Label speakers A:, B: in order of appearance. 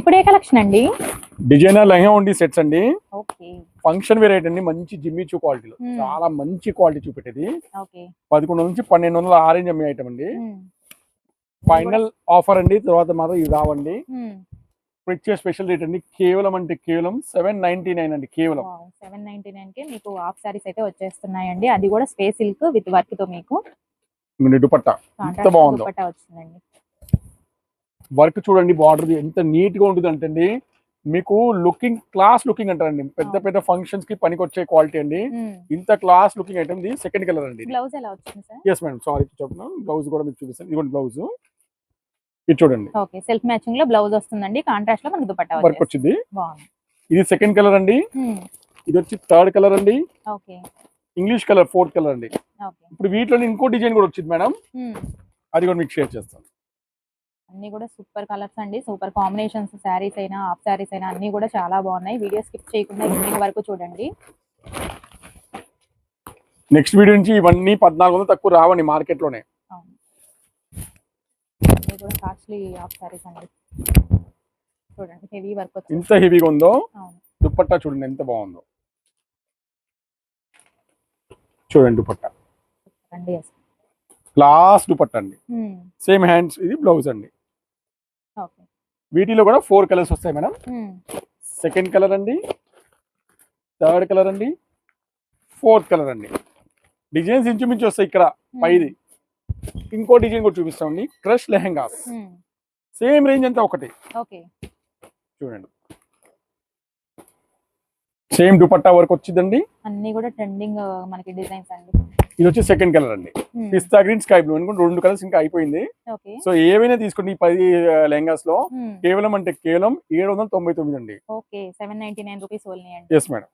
A: ఇప్పుడు ఏ కలెక్షన్ అండి?
B: డిజైనర్ లెహంగా ఉండి సెట్స్ అండి. ఫంక్షన్ వేర్ అండి మంచి జిమ్మిచూ క్వాలిటీలో. చాలా మంచి క్వాలిటీ చూపెట్టేది. పదకొండు నుంచి పన్నెండు వందల ఆరెంజ్ అమ్మే ఐటమ్ అండి. ఫైనల్ ఆఫర్ అండి తర్వాత మాత్రం ఇది రావండి. ఇప్పుడు ఇచ్చే స్పెషల్ రేట్ అండి కేవలం అంటే కేవలం సెవెన్ నైన్టీ నైన్ అండి కేవలం.
A: సెవెన్ నైన్టీ నైన్కి మీకు హాఫ్ సారీస్ అయితే వచ్చేస్తున్నాయండి. అది కూడా స్పేస్ సిల్క్ విత్ వర్క్తో మీకు
B: దుపట్టా. బాగుందో.
A: దుపట్టా వచ్చిందండి.
B: వర్క్ చూడండి బార్డర్ ఎంత నీట్గా ఉంటుంది అంటే అండి మీకు లుకింగ్ క్లాస్ లుకింగ్ అంటారండి. పెద్ద. పెద్ద ఫంక్షన్స్కి పనికొచ్చే క్వాలిటీ అండి. ఇంత class looking item the second colour అండి ఎస్ మేడం సారీ? చెప్పిన. బ్లౌజ్ కూడా మీకు చూపిస్తాను. ఇదిగోండి బ్లౌజ్. ఇది చూడండి.
A: ఓకే. సెల్ఫ్ మ్యాచింగ్లో బ్లౌజ్ వస్తుందండి. కాంట్రాస్ట్లో మనకి దుపట్టా
B: వర్క్. వచ్చింది. ఇది సెకండ్ కలర్ అండి. ఇది వచ్చి థర్డ్ కలర్ అండి.
A: Okay.
B: English colour fourth colour అండి. ఇప్పుడు వీటిలో ఇంకో డిజైన్ కూడా వచ్చింది మేడం. అది కూడా మీకు షేర్ చేస్తాను.
A: అన్ని కూడా సూపర్ కలర్స్ అండి. సూపర్ కాంబినేషన్స్ శారీస్ అయినా హాఫ్ శారీస్ అయినా అన్ని కూడా చాలా బాగున్నాయి. వీడియో స్కిప్ చేయకుండా ఎండింగ్ వరకు చూడండి.
B: నెక్స్ట్ వీడియో నుంచి ఇవన్నీ పద్నాలుగు వందలు తక్కువ రావండి
A: మార్కెట్లోనే కూడా కాస్ట్లీ హాఫ్ శారీస్ అండి. చూడండి హెవీ వర్క్
B: ఎంత హెవీగా ఉందో? దుప్పట్టా చూడండి ఎంత బాగుందో. చూడండి దుపట్టా.
A: అండి
B: క్లాస్ దుపట్టా అండి. సేమ్ హ్యాండ్స్ ఇది బ్లౌజ్ అండి. వీటిలో కూడా ఫోర్ కలర్స్ వస్తాయి మేడం.
A: Hmm.
B: సెకండ్ కలర్ అండి థర్డ్ కలర్ అండి ఫోర్త్ కలర్ అండి. డిజైన్స్ ఇంచుమించు వస్తాయి ఇక్కడ పైది. ఇంకో డిజైన్ కూడా చూపిస్తామండి crush lehengas
A: Hmm.
B: Same range అంతా ఒకటి.
A: ఓకే.
B: చూడండి. సేమ్ దుపట్టా వర్క్ వచ్చిందండి.
A: అన్ని కూడా ట్రెండింగ్ మనకి డిజైన్స్ అండి.
B: ఇది వచ్చి సెకండ్ కలర్ అండి.
A: Hmm.
B: Pista green sky blue అనుకుంటే రెండు కలర్స్ ఇంకా అయిపోయింది. సో ఏవైనా తీసుకోండి ఈ పది లెహంగాస్లో
A: Hmm.
B: కేవలం అంటే కేవలం ఏడు వందల తొంభై తొమ్మిది అండి.
A: Okay seven ninety nine rupees only అండి.
B: Yes madam